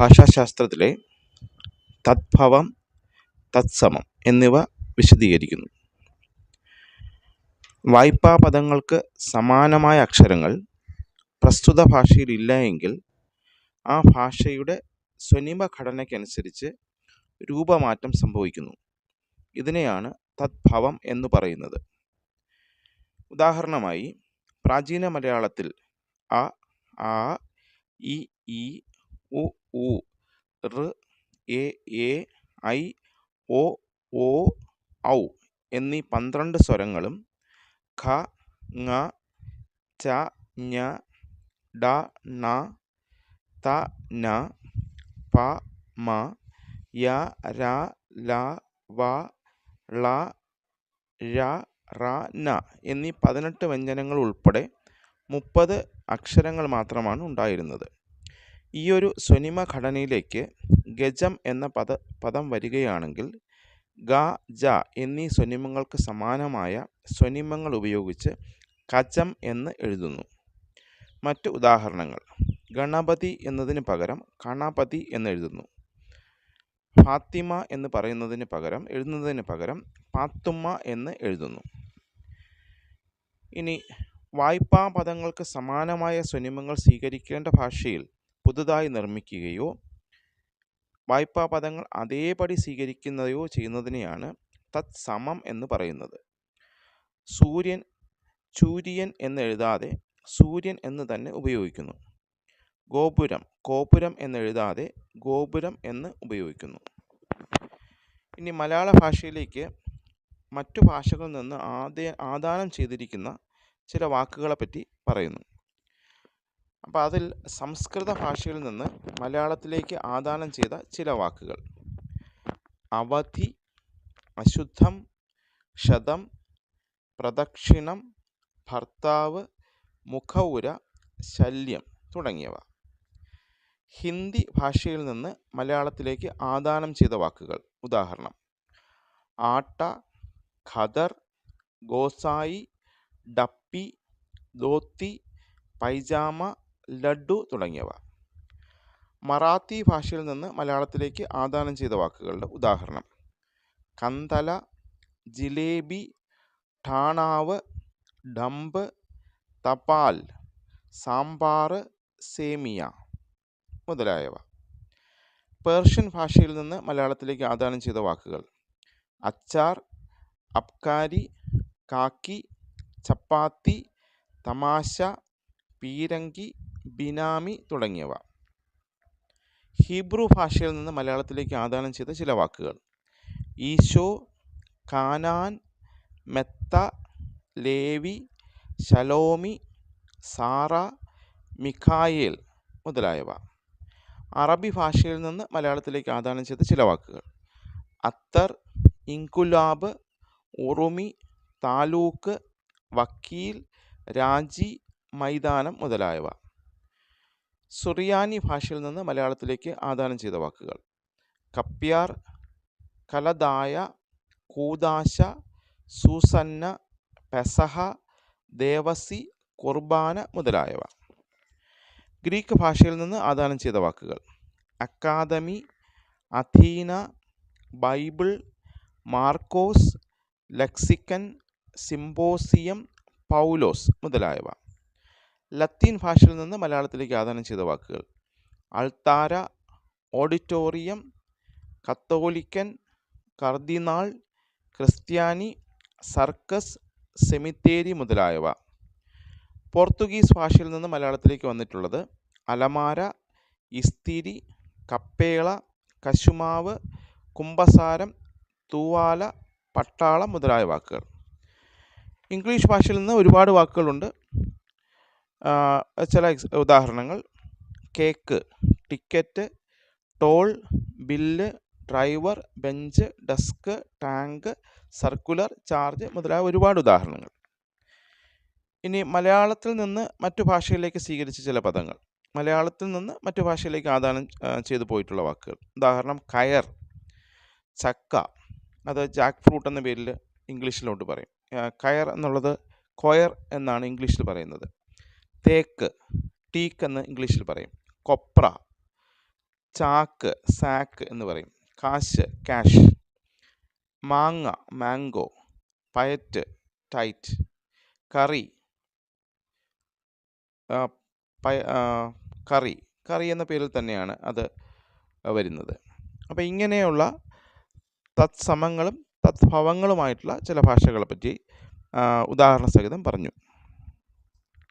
ഭാഷാശാസ്ത്രത്തിലെ തദ്ഭവം തത്സമം എന്നിവ വിശദീകരിക്കുന്നു. വായ്പാ പദങ്ങൾക്ക് സമാനമായ അക്ഷരങ്ങൾ പ്രസ്തുത ഭാഷയിൽ ഇല്ല എങ്കിൽ ആ ഭാഷയുടെ സ്വനിമ ഘടനയ്ക്കനുസരിച്ച് രൂപമാറ്റം സംഭവിക്കുന്നു. ഇതിനെയാണ് തദ്ഭവം എന്ന് പറയുന്നത്. ഉദാഹരണമായി പ്രാചീന മലയാളത്തിൽ അ ആ ഇ ഈ ഉ ഉ ഋ എ എ ഐ ഒ ഓ ഔ എന്നീ പന്ത്രണ്ട് സ്വരങ്ങളും ഖ ങ ച ഞ ഡ ണ ത ന പ മ യ ര ല വ ള ഴ റ ന എന്നീ പതിനെട്ട് വ്യഞ്ജനങ്ങൾ ഉൾപ്പെടെ മുപ്പത് അക്ഷരങ്ങൾ മാത്രമാണ് ഉണ്ടായിരുന്നത്. ഈ ഒരു സ്വനിമ ഘടനയിലേക്ക് ഗജം എന്ന പദ പദം വരികയാണെങ്കിൽ ഗ ജ എന്നീ സ്വനിമങ്ങൾക്ക് സമാനമായ സ്വനിമങ്ങൾ ഉപയോഗിച്ച് കജം എന്ന് എഴുതുന്നു. മറ്റ് ഉദാഹരണങ്ങൾ. ഗണപതി എന്നതിന് പകരം കണപതി എന്ന് എഴുതുന്നു. ഫാത്തിമ എന്ന് പറയുന്നതിന് പകരം എഴുതുന്നതിന് പകരം പാത്തുമ്മ എന്ന് എഴുതുന്നു. ഇനി വായ്പാ പദങ്ങൾക്ക് സമാനമായ സ്വനിമങ്ങൾ സ്വീകരിക്കേണ്ട ഭാഷയിൽ പുതുതായി നിർമ്മിക്കുകയോ വായ്പാ പദങ്ങൾ അതേപടി സ്വീകരിക്കുന്നതയോ ചെയ്യുന്നതിനെയാണ് തത്സമം എന്ന് പറയുന്നത്. സൂര്യൻ ചൂര്യൻ എന്നെഴുതാതെ സൂര്യൻ എന്ന് തന്നെ ഉപയോഗിക്കുന്നു. ഗോപുരം കോപുരം എന്നെഴുതാതെ ഗോപുരം എന്ന് ഉപയോഗിക്കുന്നു. ഇനി മലയാള ഭാഷയിലേക്ക് മറ്റു ഭാഷകളിൽ നിന്ന് ആദാനം ചെയ്തിരിക്കുന്ന ചില വാക്കുകളെപ്പറ്റി പറയുന്നു. അപ്പോൾ അതിൽ സംസ്കൃത ഭാഷയിൽ നിന്ന് മലയാളത്തിലേക്ക് ആദാനം ചെയ്ത ചില വാക്കുകൾ. അവധി അശുദ്ധം ക്ഷതം പ്രദക്ഷിണം ഭർത്താവ് മുഖവുര ശല്യം തുടങ്ങിയവ. ഹിന്ദി ഭാഷയിൽ നിന്ന് മലയാളത്തിലേക്ക് ആദാനം ചെയ്ത വാക്കുകൾ. ഉദാഹരണം ആട്ട ഖദർ ഗോസായി ഡപ്പി ധോത്തി പൈജാമ ലഡു തുടങ്ങിയവ. മറാത്തി ഭാഷയിൽ നിന്ന് മലയാളത്തിലേക്ക് ആദാനം ചെയ്ത വാക്കുകളുടെ ഉദാഹരണം. കന്തല ജിലേബി ഠാണാവ് ഡംബ് തപാൽ സാമ്പാർ സേമിയ മുതലായവ. പേർഷ്യൻ ഭാഷയിൽ നിന്ന് മലയാളത്തിലേക്ക് ആദാനം ചെയ്ത വാക്കുകൾ. അച്ചാർ അബ്കാരി കാക്കി ചപ്പാത്തി തമാശ പീരങ്കി ബിനാമി തുടങ്ങിയവ. ഹീബ്രു ഭാഷയിൽ നിന്ന് മലയാളത്തിലേക്ക് ആദാനം ചെയ്ത ചില വാക്കുകൾ. ഈശോ കാനാൻ മെത്ത ലേവി ശലോമി സാറ മിഖായേൽ മുതലായവ. അറബി ഭാഷയിൽ നിന്ന് മലയാളത്തിലേക്ക് ആദാനം ചെയ്ത ചില വാക്കുകൾ. അത്തർ ഇൻകുലാബ് ഉറുമി താലൂക്ക് വക്കീൽ രാജി മൈതാനം മുതലായവ. സുറിയാനി ഭാഷയിൽ നിന്ന് മലയാളത്തിലേക്ക് ആദാനം ചെയ്ത വാക്കുകൾ. കപ്യാർ കലദായ കൂദാശ സൂസന്ന പെസഹ ദേവസി കുർബാന മുതലായവ. ഗ്രീക്ക് ഭാഷയിൽ നിന്ന് ആദാനം ചെയ്ത വാക്കുകൾ. അക്കാദമി അഥീന ബൈബിൾ മാർക്കോസ് ലെക്സിക്കൻ സിംബോസിയം പൗലോസ് മുതലായവ. ലത്തീൻ ഭാഷയിൽ നിന്ന് മലയാളത്തിലേക്ക് ആദാനം ചെയ്ത വാക്കുകൾ. അൾത്താര ഓഡിറ്റോറിയം കത്തോലിക്കൻ കർദിനാൾ ക്രിസ്ത്യാനി സർക്കസ് സെമിത്തേരി മുതലായവ. പോർത്തുഗീസ് ഭാഷയിൽ നിന്ന് മലയാളത്തിലേക്ക് വന്നിട്ടുള്ളത് അലമാര ഇസ്തിരി കപ്പേള കശുമാവ് കുംഭസാരം തൂവാല പട്ടാളം മുതലായ വാക്കുകൾ. ഇംഗ്ലീഷ് ഭാഷയിൽ നിന്ന് ഒരുപാട് വാക്കുകളുണ്ട്. ചില ഉദാഹരണങ്ങൾ. Cake ticket toll bill driver bench desk tank circular charge മുതലായ ഒരുപാട് ഉദാഹരണങ്ങൾ. ഇനി മലയാളത്തിൽ നിന്ന് മറ്റു ഭാഷയിലേക്ക് സ്വീകരിച്ച ചില പദങ്ങൾ. മലയാളത്തിൽ നിന്ന് മറ്റു ഭാഷയിലേക്ക് ആദാനം ചെയ്തു പോയിട്ടുള്ള വാക്കുകൾ. ഉദാഹരണം കയർ ചക്ക അത് ജാക്ക് ഫ്രൂട്ട് എന്ന പേരിൽ ഇംഗ്ലീഷിലോട്ട് പറയും. കയർ എന്നുള്ളത് കൊയർ എന്നാണ് ഇംഗ്ലീഷിൽ പറയുന്നത്. തേക്ക് ടീക്ക് എന്ന് ഇംഗ്ലീഷിൽ പറയും. കൊപ്ര ചാക്ക് സാക്ക് എന്ന് പറയും. കാശ് കാഷ് മാങ്ങ മാംഗോ. പയറ്റ് ടൈറ്റ്. കറി കറി. കറി എന്ന പേരിൽ തന്നെയാണ് അത് വരുന്നത്. അപ്പോൾ ഇങ്ങനെയുള്ള തത്സമങ്ങളും തദ്ഭവങ്ങളുമായിട്ടുള്ള ചില ഭാഷകളെ പറ്റി ഉദാഹരണ സഹിതം പറഞ്ഞു.